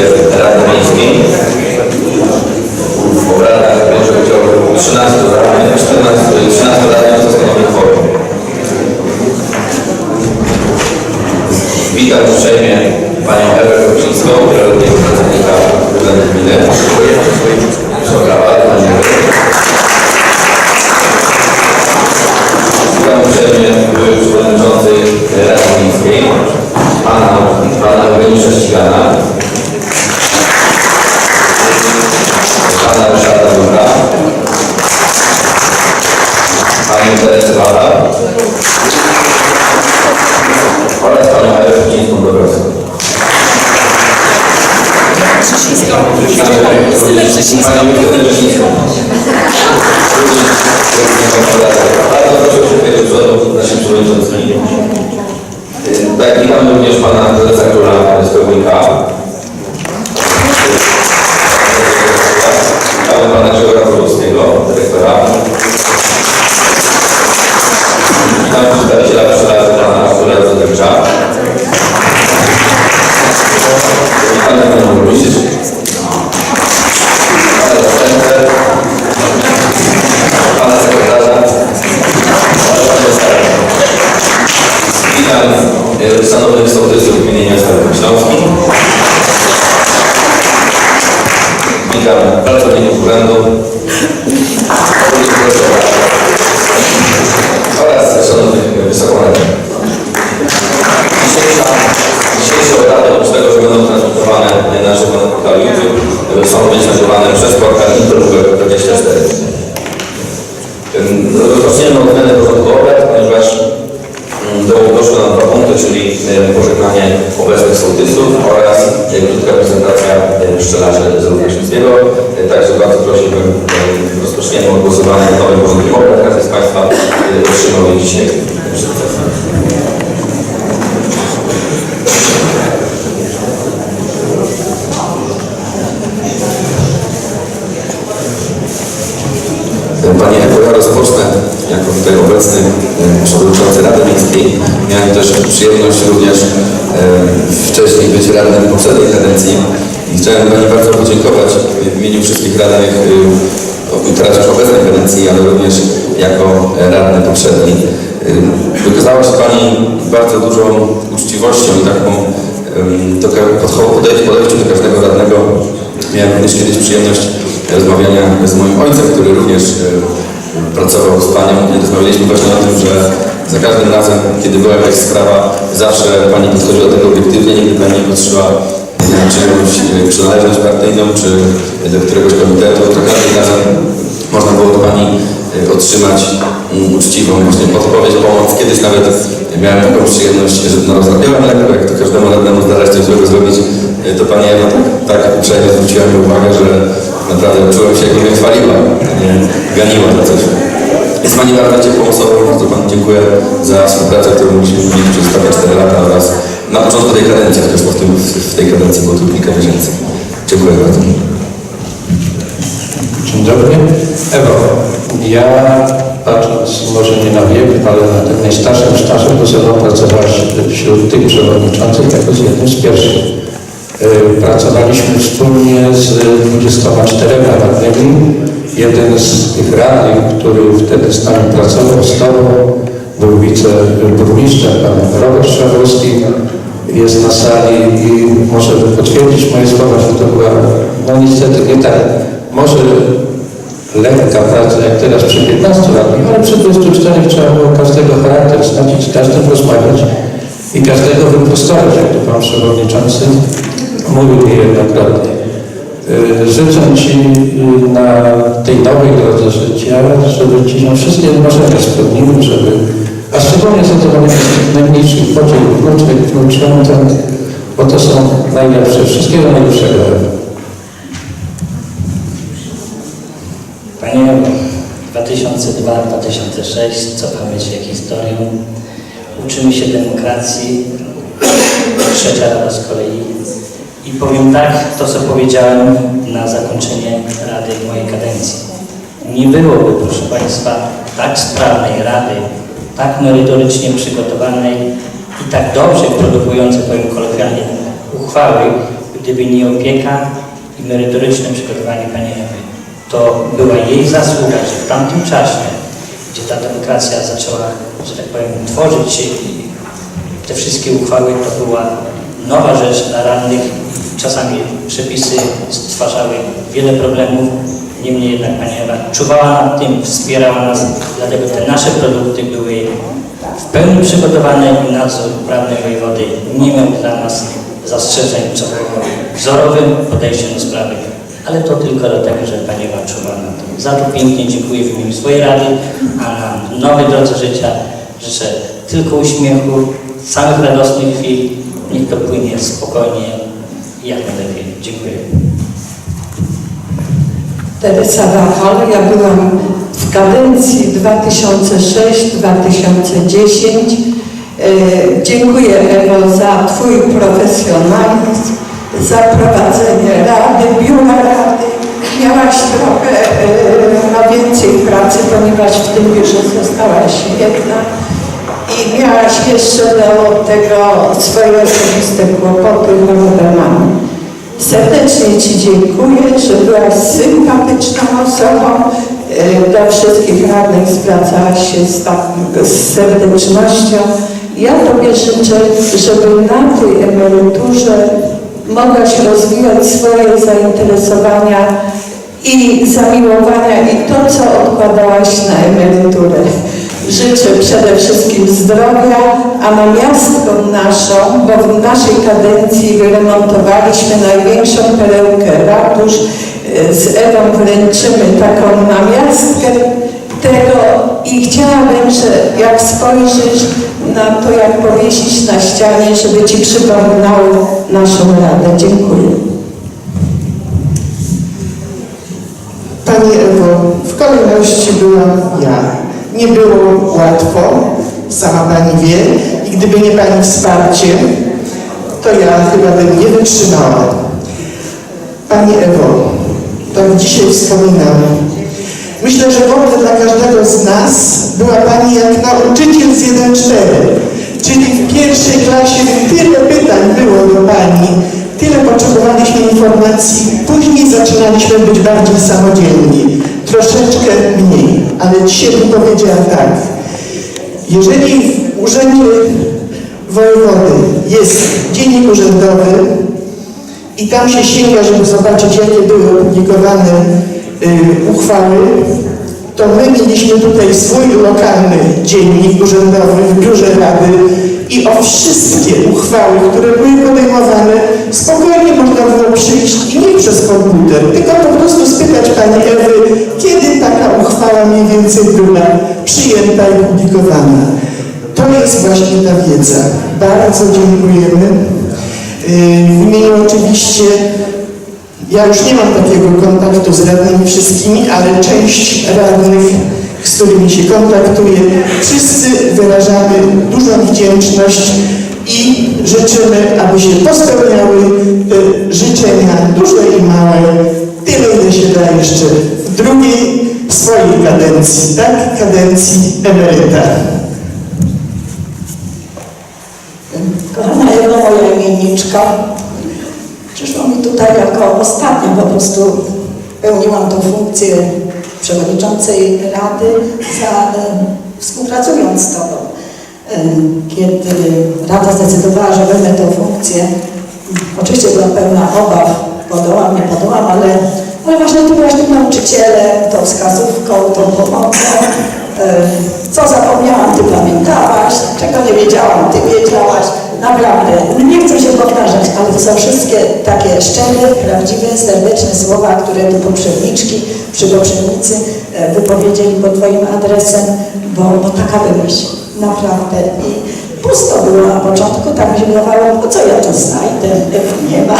kadencję Rady Miejskiej. W obradach będzie udział 13 radnych, 14, 13 radnych zostanie kworum. Witam uprzejmie Panią Ewę Kopcińską, wieloletniego pracownika Urzędu Gminy. Witam uprzejmie przewodniczący Rady Miejskiej, Pana, Pana Eugeniusza Ścigana, Przewodniczącymi. Tak, witamy również pana prezesa króla z Pełnika. Rozpoczniemy od głosowania nad nowym porządkiem obrad. Każdy z Państwa e, otrzymał je dzisiaj. Panie Ewo, ja rozpocznę jako tutaj obecny e, przewodniczący Rady Miejskiej. Miałem też przyjemność również e, wcześniej być radnym poprzedniej kadencji i chciałem Pani bardzo podziękować w imieniu wszystkich radnych teraz już obecnej kadencji, ale również jako radny poprzedni. Wykazała się Pani bardzo dużą uczciwością i taką podejściu do każdego radnego. Miałem również kiedyś przyjemność rozmawiania z moim ojcem, który również pracował z Panią i rozmawialiśmy właśnie o tym, że za każdym razem, kiedy była jakaś sprawa, zawsze Pani podchodziła tego obiektywnie, nigdy Pani nie patrzyła na czyjąś przynależność partyjną, czy do któregoś komitetu, to każdym razem można było od Pani e, otrzymać mm, uczciwą właśnie podpowiedź, pomoc. Kiedyś nawet miałem taką przyjemność, że no, rozmawiałem lekko, jak to każdemu radnemu zdarza się coś złego zrobić, e, to Pani Ewa tak, tak uprzejmie zwróciła mi uwagę, że naprawdę czułem się, jakby mnie chwaliła, nie ganiła na coś. Jest Pani bardzo ciepłą osobą, bardzo Panu dziękuję za współpracę, którą mieliśmy przez ostatnie 4 lata oraz na początku tej kadencji, chociaż po tym, w tej kadencji było tu kilka miesięcy. Dziękuję bardzo. Dzień dobry. Ewo, ja patrząc może nie na wiek, ale na tym najstarszym stażem, to sobą pracowałaś wśród tych przewodniczących jako z jednym z pierwszych. Y, Pracowaliśmy wspólnie z 24 radnymi. Jeden z tych radnych, który wtedy z nami pracował, z Tobą, był wiceburmistrzem, pan Robert Szawowski, jest na sali i może potwierdzić moje słowa, że to była, no niestety nie tak, może lekka praca jak teraz przy 15 latach, ale przy 24 trzeba było każdego charakter znać z każdym rozmawiać i każdego wyprostować, jak to Pan Przewodniczący mówił niejednokrotnie. Y, Życzę Ci y, na tej nowej drodze życia, żeby Ci się wszystkie marzenia spełniły, żeby, szczególnie zadowolenie z najmniejszych podział wnuczek, wnuczątek, bo to są najlepsze, wszystkiego najlepszego. Panie Ewo, 2002-2006 cofamy się historią, uczymy się demokracji, trzecia rada z kolei. I powiem tak, to co powiedziałem na zakończenie rady mojej kadencji. Nie byłoby, proszę Państwa, tak sprawnej rady, tak merytorycznie przygotowanej i tak dobrze produkującej, powiem kolokwialnie, uchwały, Gdyby nie opieka i merytoryczne przygotowanie Pani Ewy, to była jej zasługa, że w tamtym czasie, gdzie ta demokracja zaczęła, że tak powiem, tworzyć się i te wszystkie uchwały to była nowa rzecz dla radnych. Czasami przepisy stwarzały wiele problemów. Niemniej jednak Pani Ewa czuwała nad tym, wspierała nas, dlatego te nasze produkty były w pełni przygotowane i nadzór prawny wojewody nie miał dla nas zastrzeżeń co do wzorowym podejściu do sprawy. Ale to tylko dlatego, że Pani Ewa czuwa na tym. Za to pięknie dziękuję w imieniu swojej rady, a na nowej drodze życia życzę tylko uśmiechu, samych radosnych chwil. Niech to płynie spokojnie jak najlepiej. Dziękuję. Teresa Wachal. Ja byłam w kadencji 2006-2010. E, Dziękuję Ewo za Twój profesjonalizm, za prowadzenie rady, biura rady. Miałaś trochę e, no, więcej pracy, ponieważ w tym biurze zostałaś jedna i miałaś jeszcze do tego swoje osobiste kłopoty, mamy. Serdecznie Ci dziękuję, że byłaś sympatyczną osobą. E, Do wszystkich radnych zwracałaś się z, tak, z serdecznością. Ja Tobie życzę, żeby na tej emeryturze mogłaś rozwijać swoje zainteresowania i zamiłowania i to, co odkładałaś na emeryturę. Życzę przede wszystkim zdrowia, a na miastką naszą, bo w naszej kadencji wyremontowaliśmy największą perełkę ratusz, z Ewą wręczymy taką namiastkę tego i chciałabym, że jak spojrzysz na to, jak powiesić na ścianie, żeby Ci przypominało naszą radę. Dziękuję. Pani Ewo, w kolejności byłam ja. Nie było łatwo, sama Pani wie, i gdyby nie Pani wsparcie, to ja chyba bym nie wytrzymała. Pani Ewo, tak dzisiaj wspominam, myślę, że w ogóle dla każdego z nas była Pani jak nauczyciel z 1-4, czyli w pierwszej klasie tyle pytań było do Pani, tyle potrzebowaliśmy informacji, później zaczynaliśmy być bardziej samodzielni, troszeczkę mniej, ale dzisiaj bym powiedziała tak, jeżeli w urzędzie wojewody jest dziennik urzędowy i tam się sięga, żeby zobaczyć, jakie były opublikowane y, uchwały, to my mieliśmy tutaj swój lokalny dziennik urzędowy w biurze rady i o wszystkie uchwały, które były podejmowane, spokojnie można było przyjść nie przez komputer, tylko po prostu spytać Pani Ewy, kiedy taka uchwała mniej więcej była przyjęta i publikowana. To jest właśnie ta wiedza. Bardzo dziękujemy. Yy, W imieniu oczywiście ja już nie mam takiego kontaktu z radnymi wszystkimi, ale część radnych, z którymi się kontaktuję, wszyscy wyrażamy dużą wdzięczność i życzymy, aby się pospełniały y, życzenia duże i małe, tyle ile się da jeszcze w drugiej swojej kadencji, tak? Kadencji emeryta. Kochana Ewo, moja imienniczka, przyszło mi tutaj jako ostatnia, po prostu pełniłam tą funkcję przewodniczącej Rady, za, e, współpracując z Tobą. Kiedy Rada zdecydowała, że wezmę tę funkcję, oczywiście byłam pełna obaw, podołam, nie podołam, ale, ale właśnie Ty byłaś tym nauczycielem, tą wskazówką, tą pomocą. Co zapomniałam, Ty pamiętałaś, czego nie wiedziałam, Ty wiedziałaś. Naprawdę, nie chcę się powtarzać, ale to są wszystkie takie szczere, prawdziwe, serdeczne słowa, które tu poprzedniczki, przy poprzednicy wypowiedzieli pod Twoim adresem, bo, bo taka byłeś, naprawdę. I pusto było na początku, tak mi się wydawało, bo co ja to znajdę, nie ma,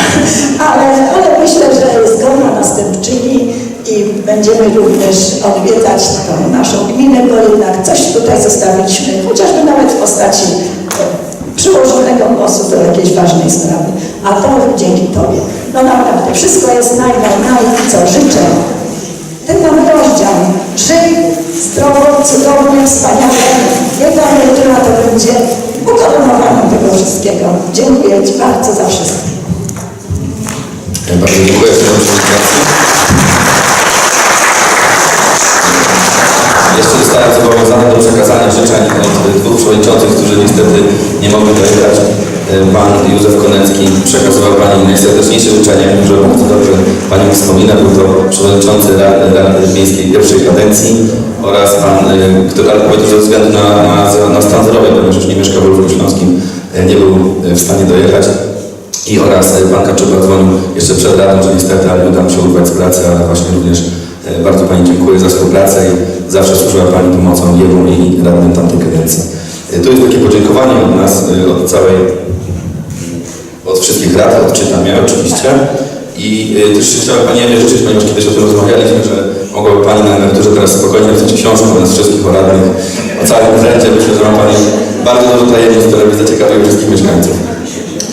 ale, ale myślę, że jest godna następczyni i będziemy również odwiedzać tą naszą gminę, bo jednak coś tutaj zostawiliśmy, chociażby nawet w postaci e, przyłożonego głosu do jakiejś ważnej sprawy. A to dzięki Tobie. No naprawdę, wszystko jest naj, naj, naj, co życzę. Ten mamy rozdział. Żyj zdrowo, cudownie, wspaniale. Jedna emerytura to będzie ukoronowaniem tego wszystkiego. Dziękuję Ci bardzo za wszystko. Bardzo dziękuję za. Jeszcze zostałem zobowiązany do przekazania życzeń od dwóch przewodniczących, którzy niestety nie mogli dojechać. E, Pan Józef Konecki przekazywał Pani najserdeczniejsze życzenia, że bardzo dobrze Pani wspomina. Był to przewodniczący Rady, Rady Miejskiej pierwszej kadencji oraz Pan, e, który ale powiedział, że ze względu na, na, na stan zdrowia, ponieważ już nie mieszka w Wolfku Śląskim, e, nie był w stanie dojechać. I oraz Pan Kaczyba dzwonił jeszcze przed radą, że niestety, ale nie uda mu się urwać z pracy, ale właśnie również bardzo Pani dziękuję za współpracę i zawsze służyła Pani pomocą jemu i radnym tamtej kadencji. Tu jest takie podziękowanie od nas, od całej, wszystkich rad, odczytam ja oczywiście. I e, też chciałem Pani Ewie życzyć, ponieważ kiedyś o tym rozmawialiśmy, że mogłaby Pani na emeryturze teraz spokojnie napisać książkę o nas wszystkich o o całym urzędzie. Myślę, że ma Pani bardzo dużo tajemnic, które by zaciekawiły wszystkich mieszkańców.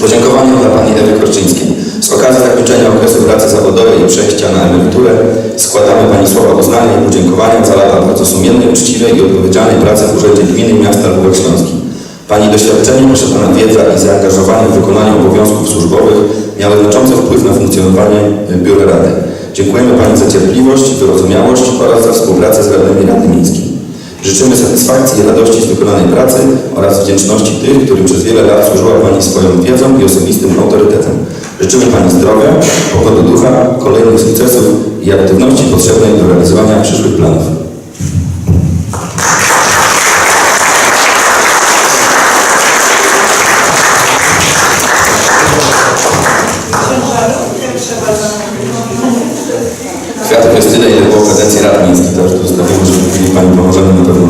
Podziękowanie dla Pani Ewy Korczyńskiej. Z okazji zakończenia okresu pracy zawodowej i przejścia na emeryturę składamy Pani słowa uznania i podziękowania za lata bardzo sumiennej, uczciwej i odpowiedzialnej pracy w Urzędzie Gminy Miasta Lubek. Pani doświadczenie, posiadana wiedza i zaangażowanie w wykonaniu obowiązków służbowych miały znaczący wpływ na funkcjonowanie y, Biura Rady. Dziękujemy Pani za cierpliwość, wyrozumiałość oraz za współpracę z radnymi Rady Miejskiej. Życzymy satysfakcji i radości z wykonanej pracy oraz wdzięczności tych, którym przez wiele lat służyła Pani swoją wiedzą i osobistym autorytetem. Życzymy Pani zdrowia, pokoju ducha, kolejnych sukcesów i aktywności potrzebnej do realizowania przyszłych planów. Kwiatów jest tyle, ile było w kadencji Rad Miejskich, to już tu zostawimy, żeby później Pani pomożemy na pewno.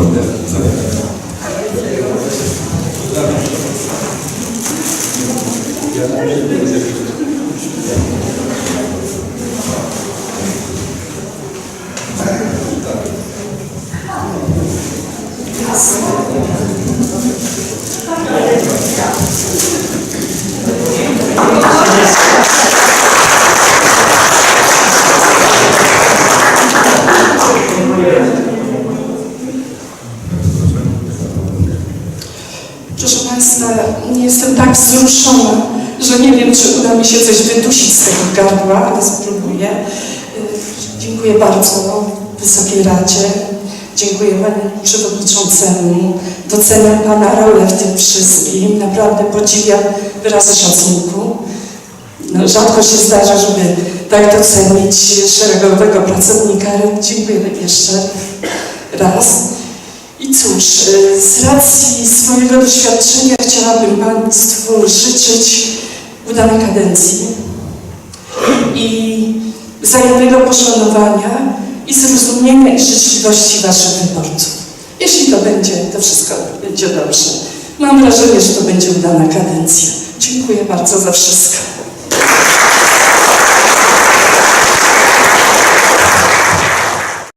Proszę Państwa, jestem tak wzruszona, że nie wiem, czy uda mi się coś wydusić z tego gardła, ale spróbuję. Y, Dziękuję bardzo Wysokiej Radzie. Dziękuję Panu Przewodniczącemu. Doceniam Pana rolę w tym wszystkim. Naprawdę podziwiam wyrazy szacunku. No, rzadko się zdarza, żeby tak docenić szeregowego pracownika. Dziękuję jeszcze raz. I cóż, y, z racji swojego doświadczenia chciałabym Państwu życzyć udanej kadencji i wzajemnego poszanowania i zrozumienia i życzliwości Waszych wyborców. Jeśli to będzie, to wszystko będzie dobrze. Mam wrażenie, że to będzie udana kadencja. Dziękuję bardzo za wszystko.